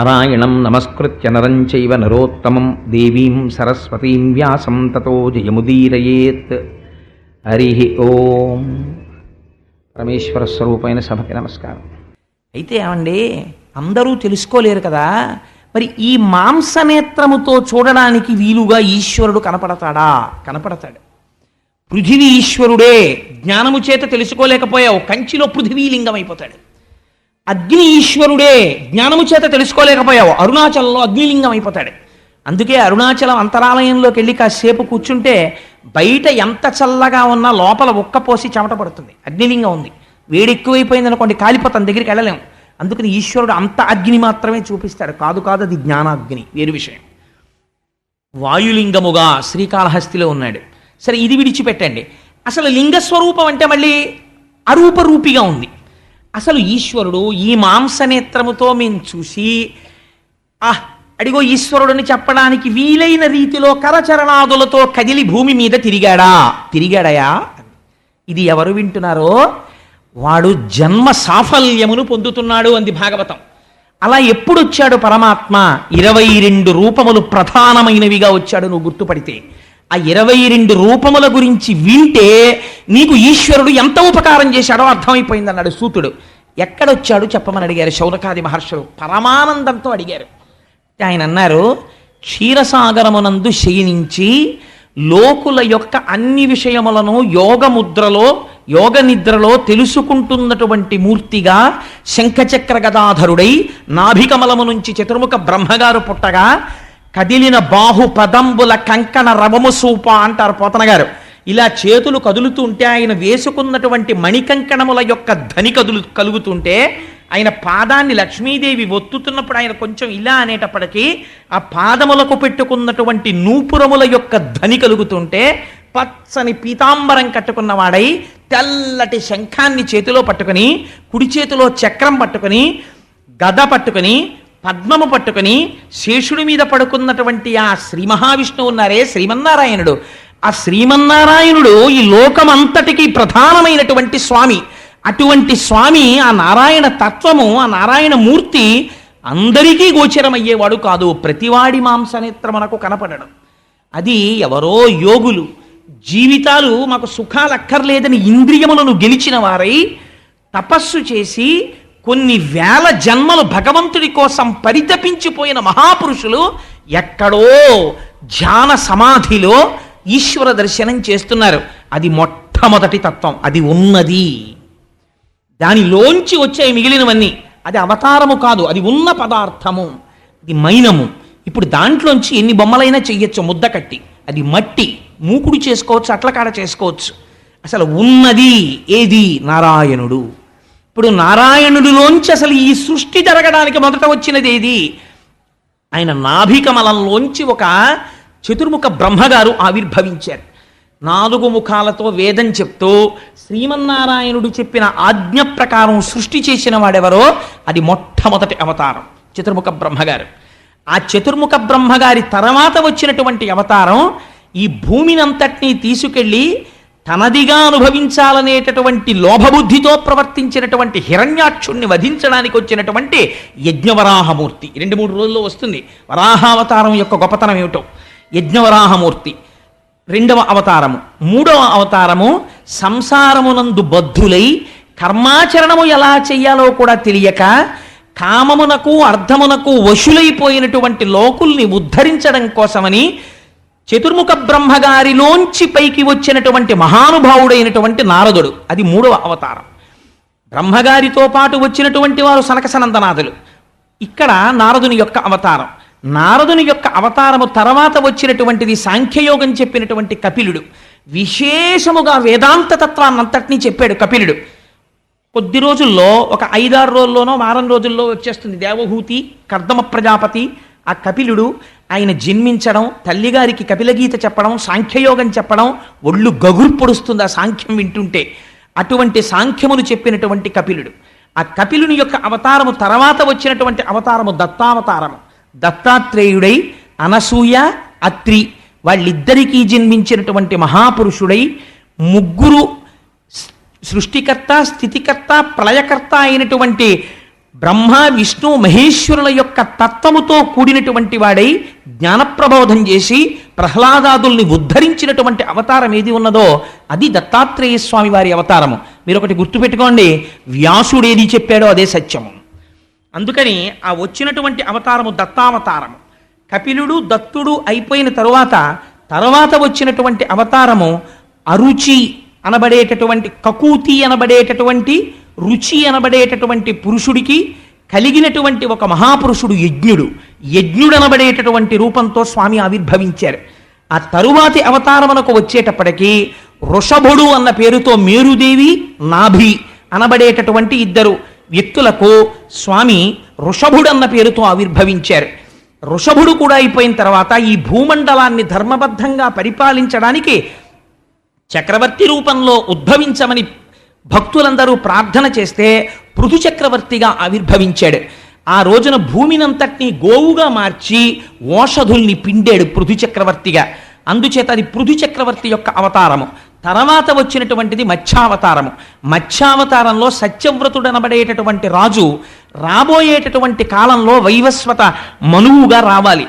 నారాయణం నమస్కృత్య నరం చైవ నరోత్తమం దేవీం సరస్వతీం వ్యాసం తతో జయముదీరయేత్. హరి ఓం. పరమేశ్వర స్వరూపమైన సభకి నమస్కారం. అయితే ఏమండి అందరూ తెలుసుకోలేరు కదా మరి ఈ మాంసనేత్రముతో చూడడానికి వీలుగా ఈశ్వరుడు కనపడతాడా? కనపడతాడు. పృథివీ ఈశ్వరుడే జ్ఞానము చేత తెలుసుకోలేకపోయావు కంచిలో పృథివీలింగం అయిపోతాడు అగ్ని ఈశ్వరుడే జ్ఞానము చేత తెలుసుకోలేకపోయావు. అరుణాచలంలో అగ్నిలింగం అయిపోతాడు. అందుకే అరుణాచలం అంతరాలయంలోకి వెళ్ళి కాసేపు కూర్చుంటే బయట ఎంత చల్లగా ఉన్నా లోపల ఉక్కపోసి చెమట పడుతుంది. అగ్నిలింగం ఉంది. వేడి ఎక్కువైపోయింది అనుకోండి కాలిపోతాం దగ్గరికి వెళ్ళలేము అందుకని ఈశ్వరుడు అంత అగ్ని మాత్రమే చూపిస్తాడు. కాదు కాదు అది జ్ఞానాగ్ని వేరు విషయం. వాయులింగముగా శ్రీకాళహస్తిలో ఉన్నాడు. సరే ఇది విడిచిపెట్టండి. అసలు లింగస్వరూపం అంటే మళ్ళీ అరూపరూపిగా ఉంది. అసలు ఈశ్వరుడు ఈ మాంసనేత్రముతో మేము చూసి ఆహ్ అడిగో ఈశ్వరుడని చెప్పడానికి వీలైన రీతిలో కరచరణాదులతో కదిలి భూమి మీద తిరిగాడా? తిరిగాడయా? ఇది ఎవరు వింటున్నారో? వాడు జన్మ సాఫల్యమును పొందుతున్నాడు అంది భాగవతం. అలా ఎప్పుడు వచ్చాడు పరమాత్మ? ఇరవై రెండు రూపములు ప్రధానమైనవిగా వచ్చాడు నువ్వు గుర్తుపడితే. ఆ ఇరవై రెండు రూపముల గురించి వింటే నీకు ఈశ్వరుడు ఎంత ఉపకారం చేశాడో అర్థమైపోయింది అన్నాడు సూతుడు. ఎక్కడొచ్చాడు చెప్పమని అడిగారు శౌనకాది మహర్షులు. పరమానందంతో అడిగారు. ఆయన అన్నారు క్షీరసాగరమునందు శయనించి లోకుల యొక్క అన్ని విషయములను యోగ ముద్రలో యోగ నిద్రలో తెలుసుకుంటున్నటువంటి మూర్తిగా శంఖచక్ర గదాధరుడై నాభికమలము నుంచి చతుర్ముఖ బ్రహ్మగారు పుట్టగా కదిలిన బాహు పదంబుల కంకణ రవము సూప అంటారు పోతన గారు. ఇలా చేతులు కదులుతుంటే ఆయన వేసుకున్నటువంటి మణికంకణముల యొక్క ధని కదులు కలుగుతుంటే ఆయన పాదాన్ని లక్ష్మీదేవి ఒత్తుతున్నప్పుడు ఆయన కొంచెం ఇలా అనేటప్పటికీ ఆ పాదములకు పెట్టుకున్నటువంటి నూపురముల యొక్క ధని కలుగుతుంటే పచ్చని పీతాంబరం కట్టుకున్నవాడై తెల్లటి శంఖాన్ని చేతిలో పట్టుకుని కుడి చేతిలో చక్రం పట్టుకుని గద పట్టుకుని పద్మము పట్టుకుని శేషుడి మీద పడుకున్నటువంటి ఆ శ్రీ మహావిష్ణువు ఉన్నారే శ్రీమన్నారాయణుడు. ఆ శ్రీమన్నారాయణుడు ఈ లోకమంతటికి ప్రధానమైనటువంటి స్వామి. అటువంటి స్వామి ఆ నారాయణ తత్వము ఆ నారాయణ మూర్తి అందరికీ గోచరమయ్యేవాడు కాదు. ప్రతివాడి మాంసనేత్రమునకు కనపడడం. అది ఎవరో యోగులు. జీవితాలు మాకు సుఖాలు అక్కర్లేదని ఇంద్రియములను గెలిచిన వారై తపస్సు చేసి కొన్ని వేల జన్మలు భగవంతుడి కోసం పరితపించిపోయిన మహాపురుషులు ఎక్కడో ధ్యాన సమాధిలో ఈశ్వర దర్శనం చేస్తున్నారు. అది మొట్టమొదటి తత్వం. అది ఉన్నది. దానిలోంచి వచ్చే మిగిలినవన్నీ. అది అవతారము కాదు. అది ఉన్న పదార్థము. అది మైనము. ఇప్పుడు దాంట్లోంచి ఎన్ని బొమ్మలైనా చెయ్యొచ్చు. ముద్ద కట్టి. అది మట్టి. మూకుడు చేసుకోవచ్చు అట్లకాడ చేసుకోవచ్చు. అసలు ఉన్నది ఏది? నారాయణుడు. ఇప్పుడు నారాయణుడిలోంచి అసలు ఈ సృష్టి జరగడానికి మొదట వచ్చినది ఏది? ఆయన నాభికమలంలోంచి ఒక చతుర్ముఖ బ్రహ్మగారు ఆవిర్భవించారు. నాలుగు ముఖాలతో వేదం చెప్తూ శ్రీమన్నారాయణుడు చెప్పిన ఆజ్ఞ ప్రకారం సృష్టి చేసిన వాడెవరో? అది మొట్టమొదటి అవతారం చతుర్ముఖ బ్రహ్మగారు. ఆ చతుర్ముఖ బ్రహ్మగారి తర్వాత వచ్చినటువంటి అవతారం ఈ భూమినంతటినీ తీసుకెళ్ళి తనదిగా అనుభవించాలనేటటువంటి లోభబుద్ధితో ప్రవర్తించినటువంటి హిరణ్యాక్షుణ్ణి వధించడానికి వచ్చినటువంటి యజ్ఞవరాహమూర్తి. రెండు మూడు రోజుల్లో వస్తుంది. వరాహావతారం యొక్క గొప్పతనం ఏమిటో? యజ్ఞవరాహమూర్తి. రెండవ అవతారము. మూడవ అవతారము సంసారమునందు బద్ధులై కర్మాచరణము ఎలా చెయ్యాలో కూడా తెలియక కామమునకు అర్థమునకు వశులైపోయినటువంటి లోకుల్ని ఉద్ధరించడం కోసమని చతుర్ముఖ బ్రహ్మగారిలోంచి పైకి వచ్చినటువంటి మహానుభావుడైనటువంటి నారదుడు. అది మూడవ అవతారం. బ్రహ్మగారితో పాటు వచ్చినటువంటి వారు సనకసనందనాథులు. ఇక్కడ నారదుని యొక్క అవతారం. నారదుని యొక్క అవతారము తర్వాత వచ్చినటువంటిది సాంఖ్యయోగం చెప్పినటువంటి కపిలుడు. విశేషముగా వేదాంత తత్వాన్నంతటినీ చెప్పాడు కపిలుడు. కొద్ది రోజుల్లో ఒక ఐదారు రోజుల్లోనో వారం రోజుల్లో వచ్చేస్తుంది దేవహూతి కర్దమ ప్రజాపతి ఆ కపిలుడు ఆయన జన్మించడం తల్లిగారికి కపిలగీత చెప్పడం సాంఖ్యయోగం చెప్పడం ఒళ్ళు గగురు పొడుస్తుంది ఆ సాంఖ్యం వింటుంటే. అటువంటి సాంఖ్యమును చెప్పినటువంటి కపిలుడు. ఆ కపిలుని యొక్క అవతారము తర్వాత వచ్చినటువంటి అవతారము దత్తావతారము. దత్తాత్రేయుడై అనసూయ అత్రి వాళ్ళిద్దరికీ జన్మించినటువంటి మహాపురుషుడై ముగ్గురు సృష్టికర్త స్థితికర్త ప్రళయకర్త అయినటువంటి బ్రహ్మ విష్ణు మహేశ్వరుల యొక్క తత్వముతో కూడినటువంటి వాడై జ్ఞానప్రబోధం చేసి ప్రహ్లాదాదుల్ని ఉద్ధరించినటువంటి అవతారం ఏది ఉన్నదో అది దత్తాత్రేయ స్వామి వారి అవతారము. మీరు ఒకటి గుర్తుపెట్టుకోండి వ్యాసుడు ఏది చెప్పాడో అదే సత్యము. అందుకని ఆ వచ్చినటువంటి అవతారము దత్తావతారము. కపిలుడు దత్తుడు అయిపోయిన తరువాత తర్వాత వచ్చినటువంటి అవతారము అరుచి అనబడేటటువంటి కకూతి అనబడేటటువంటి రుచి అనబడేటటువంటి పురుషుడికి కలిగినటువంటి ఒక మహాపురుషుడు యజ్ఞుడు. యజ్ఞుడు అనబడేటటువంటి రూపంతో స్వామి ఆవిర్భవించారు. ఆ తరువాతి అవతారమునకు వచ్చేటప్పటికీ వృషభుడు అన్న పేరుతో మేరుదేవి నాభి అనబడేటటువంటి ఇద్దరు వ్యక్తులకు స్వామి వృషభుడు అన్న పేరుతో ఆవిర్భవించారు. వృషభుడు కూడా అయిపోయిన తర్వాత ఈ భూమండలాన్ని ధర్మబద్ధంగా పరిపాలించడానికి చక్రవర్తి రూపంలో ఉద్భవించమని భక్తులందరూ ప్రార్థన చేస్తే పృథు చక్రవర్తిగా ఆవిర్భవించాడు. ఆ రోజున భూమినంతటినీ గోవుగా మార్చి ఓషధుల్ని పిండాడు పృథు చక్రవర్తిగా. అందుచేత అది పృథు చక్రవర్తి యొక్క అవతారము. తర్వాత వచ్చినటువంటిది మత్స్యావతారము. మత్స్యావతారంలో సత్యవ్రతుడనబడేటటువంటి రాజు రాబోయేటటువంటి కాలంలో వైవస్వత మనువుగా రావాలి.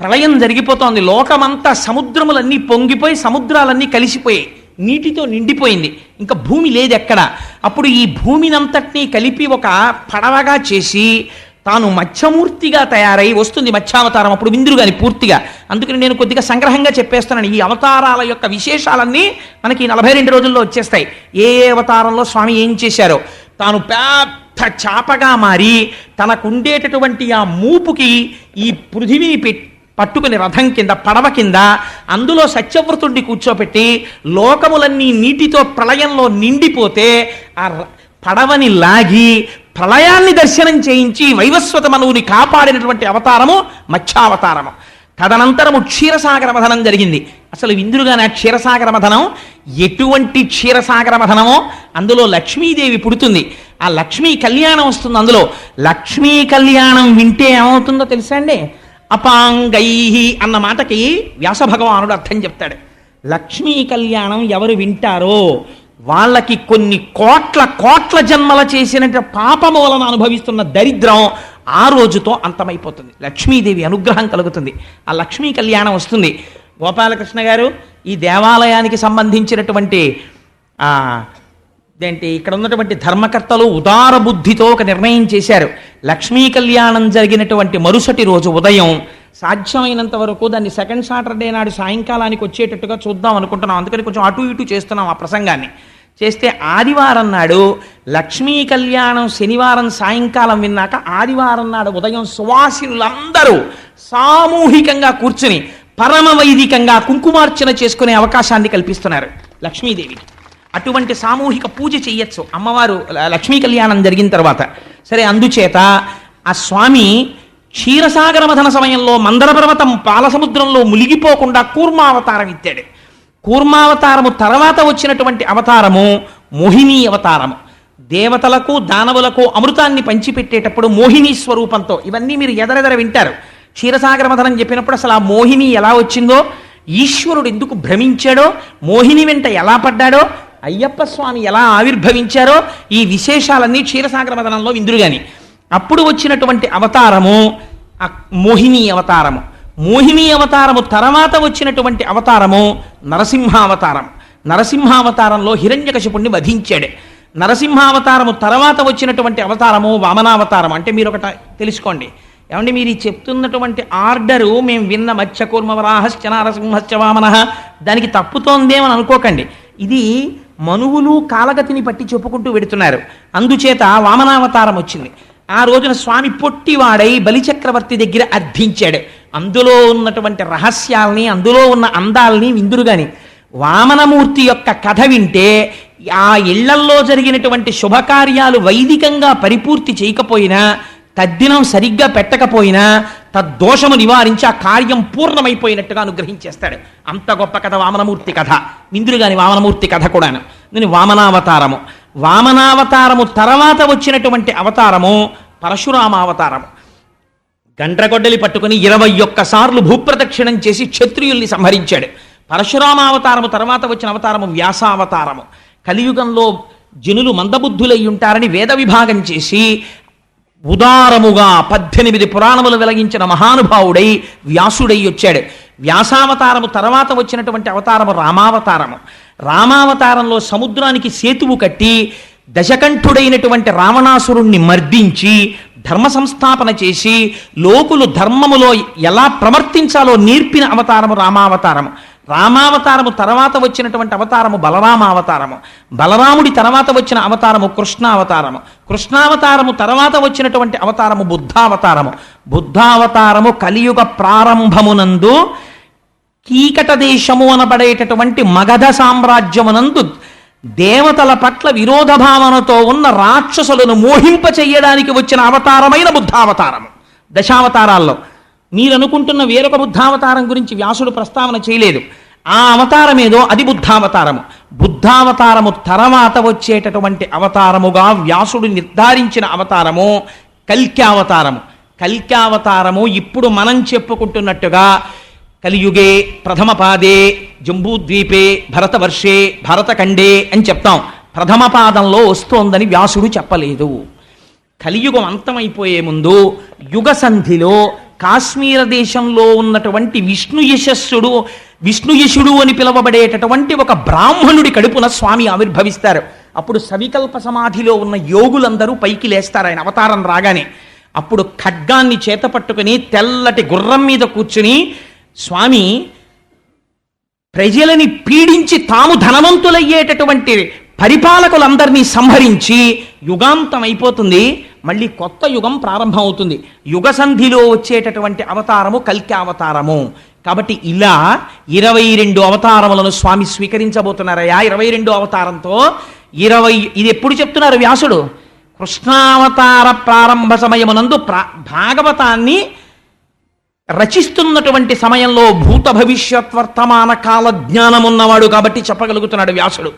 ప్రళయం జరిగిపోతోంది. లోకమంతా సముద్రములన్నీ పొంగిపోయి సముద్రాలన్నీ కలిసిపోయాయి. నీటితో నిండిపోయింది. ఇంకా భూమి లేదు ఎక్కడ అప్పుడు ఈ భూమినంతటినీ కలిపి ఒక పడవగా చేసి తాను మత్స్యమూర్తిగా తయారై వస్తుంది మత్స్యావతారం. అప్పుడు విందురుగాని పూర్తిగా. అందుకని నేను కొద్దిగా సంగ్రహంగా చెప్పేస్తున్నాను. ఈ అవతారాల యొక్క విశేషాలన్నీ మనకి నలభై రెండు రోజుల్లో వచ్చేస్తాయి. ఏ ఏ అవతారంలో స్వామి ఏం చేశారో. తాను పెద్ద చాపగా మారి తనకుండేటటువంటి ఆ మూపుకి ఈ పృథివిని పెట్టి పట్టుకుని రథం కింద పడవ కింద అందులో సత్యవ్రతుడిని కూర్చోపెట్టి లోకములన్నీ నీటితో ప్రళయంలో నిండిపోతే ఆ ర- పడవని లాగి ప్రళయాన్ని దర్శనం చేయించి వైవస్వత మనువుని కాపాడినటువంటి అవతారము మత్స్యావతారము తదనంతరము క్షీరసాగర మథనం జరిగింది. అసలు విందురుగానే ఆ క్షీరసాగర మథనం ఎటువంటి క్షీరసాగర మథనమో అందులో లక్ష్మీదేవి పుడుతుంది. ఆ లక్ష్మీ కళ్యాణం వస్తుంది అందులో. లక్ష్మీ కళ్యాణం వింటే ఏమవుతుందో తెలుసా అండి? అపాంగై అన్న మాటకి వ్యాస భగవానుడు అర్థం చెప్తాడు. లక్ష్మీ కళ్యాణం ఎవరు వింటారో వాళ్ళకి కొన్ని కోట్ల కోట్ల జన్మల చేసిన పాపము వలన అనుభవిస్తున్న దరిద్రం ఆ రోజుతో అంతమైపోతుంది. లక్ష్మీదేవి అనుగ్రహం కలుగుతుంది. ఆ లక్ష్మీ కళ్యాణం వస్తుంది. గోపాలకృష్ణ గారు ఈ దేవాలయానికి సంబంధించినటువంటి ఏంటి ఇక్కడ ఉన్నటువంటి ధర్మకర్తలు ఉదార బుద్ధితో ఒక నిర్ణయం చేశారు. లక్ష్మీ కళ్యాణం జరిగినటువంటి మరుసటి రోజు ఉదయం సాధ్యమైనంత వరకు దాన్ని సెకండ్ సాటర్డే నాడు సాయంకాలానికి వచ్చేటట్టుగా చూద్దాం అనుకుంటున్నాం. అందుకని కొంచెం అటు ఇటు చేస్తున్నాం ఆ ప్రసంగాన్ని. చేస్తే ఆదివారం నాడు లక్ష్మీ కళ్యాణం శనివారం సాయంకాలం విన్నాక ఆదివారం నాడు ఉదయం సువాసినులందరూ సామూహికంగా కూర్చుని పరమ వైదికంగా కుంకుమార్చన చేసుకునే అవకాశాన్ని కల్పిస్తున్నారు లక్ష్మీదేవికి. అటువంటి సామూహిక పూజ చేయొచ్చు అమ్మవారు లక్ష్మీ కళ్యాణం జరిగిన తర్వాత. సరే అందుచేత ఆ స్వామి క్షీరసాగర మధన సమయంలో మందర పర్వతం పాలసముద్రంలో మునిగిపోకుండా కూర్మావతారం ఇచ్చాడు కూర్మావతారము తర్వాత వచ్చినటువంటి అవతారము మోహిని అవతారము. దేవతలకు దానవులకు అమృతాన్ని పంచిపెట్టేటప్పుడు మోహిని స్వరూపంతో ఇవన్నీ మీరు ఎదరెదర వింటారు. క్షీరసాగర మథనం చెప్పినప్పుడు అసలు ఆ మోహిని ఎలా వచ్చిందో ఈశ్వరుడు ఎందుకు భ్రమించాడో మోహిని వెంట ఎలా పడ్డాడో అయ్యప్ప స్వామి ఎలా ఆవిర్భవించారో ఈ విశేషాలన్నీ క్షీరసాగర మదనంలో విందురుగాని. అప్పుడు వచ్చినటువంటి అవతారము మోహిని అవతారము. మోహిని అవతారము తర్వాత వచ్చినటువంటి అవతారము నరసింహావతారం. నరసింహావతారంలో హిరణ్యకశిపుణ్ణి వధించాడు. నరసింహావతారము తర్వాత వచ్చినటువంటి అవతారము వామనావతారం. అంటే మీరు ఒకట తెలుసుకోండి. ఏమంటే మీరు ఈ చెప్తున్నటువంటి ఆర్డరు మేము విన్న మత్స్యకూర్మవరాహశ్చ నరసింహశ్చ వామన దానికి తప్పుతోందేమని అనుకోకండి. ఇది మనువులు కాలగతిని పట్టి చెప్పుకుంటూ వెడుతున్నారు. అందుచేత వామనావతారం వచ్చింది. ఆ రోజున స్వామి పొట్టివాడై బలిచక్రవర్తి దగ్గర అర్థించాడు. అందులో ఉన్నటువంటి రహస్యాల్ని అందులో ఉన్న అందాల్ని విందురుగాని వామనమూర్తి యొక్క కథ వింటే ఆ ఇళ్ళల్లో జరిగినటువంటి శుభకార్యాలు వైదికంగా పరిపూర్తి చేయకపోయినా తద్దినం సరిగ్గా పెట్టకపోయినా తద్దోషము నివారించి ఆ కార్యం పూర్ణమైపోయినట్టుగా అనుగ్రహించేస్తాడు. అంత గొప్ప కథ వామనమూర్తి కథ. విందురుగాని వామనమూర్తి కథ కూడాను. దీని వామనావతారము. వామనావతారము తర్వాత వచ్చినటువంటి అవతారము పరశురామావతారము గండ్రగొడ్డలి పట్టుకుని ఇరవై ఒక్కసార్లు భూప్రదక్షిణం చేసి క్షత్రియుల్ని సంహరించాడు. పరశురామావతారము తర్వాత వచ్చిన అవతారము వ్యాసావతారము. కలియుగంలో జనులు మందబుద్ధులై ఉంటారని వేద విభాగం చేసి ఉదారముగా పద్దెనిమిది పురాణములు వెలగించిన మహానుభావుడై వ్యాసుడై వచ్చాడు. వ్యాసావతారము తర్వాత వచ్చినటువంటి అవతారము రామావతారము. రామావతారంలో సముద్రానికి సేతువు కట్టి దశకంఠుడైనటువంటి రావణాసురుణ్ణి మర్దించి ధర్మ సంస్థాపన చేసి లోకులు ధర్మములో ఎలా ప్రవర్తించాలో నేర్పిన అవతారము రామావతారము. రామావతారము తర్వాత వచ్చినటువంటి అవతారము బలరామావతారము బలరాముడి తర్వాత వచ్చిన అవతారము కృష్ణావతారము కృష్ణావతారము తర్వాత వచ్చినటువంటి అవతారము బుద్ధావతారము. బుద్ధావతారము కలియుగ ప్రారంభమునందు కీకట దేశము అనబడేటటువంటి మగధ సామ్రాజ్యమునందు దేవతల పట్ల విరోధ భావనతో ఉన్న రాక్షసులను మోహింప చెయ్యడానికి వచ్చిన అవతారమైన బుద్ధావతారము. దశావతారాల్లో. మీరు అనుకుంటున్న వేరొక బుద్ధావతారం గురించి వ్యాసుడు ప్రస్తావన చేయలేదు. ఆ అవతారం ఏదో అది బుద్ధావతారము బుద్ధావతారము తర్వాత వచ్చేటటువంటి అవతారముగా వ్యాసుడు నిర్ధారించిన అవతారము కల్క్యావతారము. కల్క్యావతారము ఇప్పుడు మనం చెప్పుకుంటున్నట్టుగా కలియుగే ప్రథమ పాదే జంబూద్వీపే భరతవర్షే భరతఖండే అని చెప్తాం. ప్రథమ పాదంలో వస్తోందని వ్యాసుడు చెప్పలేదు. కలియుగం అంతమైపోయే ముందు యుగ సంధిలో కాశ్మీర దేశంలో ఉన్నటువంటి విష్ణు యశస్సుడు విష్ణు యశుడు అని పిలువబడేటటువంటి ఒక బ్రాహ్మణుడి కడుపున స్వామి ఆవిర్భవిస్తారు. అప్పుడు సవికల్ప సమాధిలో ఉన్న యోగులందరూ పైకి లేస్తారు ఆయన అవతారం రాగానే. అప్పుడు ఖడ్గాన్ని చేత పట్టుకుని తెల్లటి గుర్రం మీద కూర్చుని స్వామి ప్రజలని పీడించి తాము ధనవంతులయ్యేటటువంటి పరిపాలకులందరినీ సంహరించి యుగాంతం అయిపోతుంది. మళ్ళీ కొత్త యుగం ప్రారంభం అవుతుంది యుగ సంధిలో వచ్చేటటువంటి అవతారము కల్కి అవతారము. కాబట్టి ఇలా ఇరవై రెండు అవతారములను స్వామి స్వీకరించబోతున్నారయ్యా. ఇరవై రెండు అవతారంతో ఇరవై ఇది ఎప్పుడు చెప్తున్నారు వ్యాసుడు? కృష్ణావతార ప్రారంభ సమయమునందు ప్రా భాగవతాన్ని రచిస్తున్నటువంటి సమయంలో భూత భవిష్యత్ వర్తమాన కాల జ్ఞానం ఉన్నవాడు కాబట్టి చెప్పగలుగుతున్నాడు వ్యాసుడు.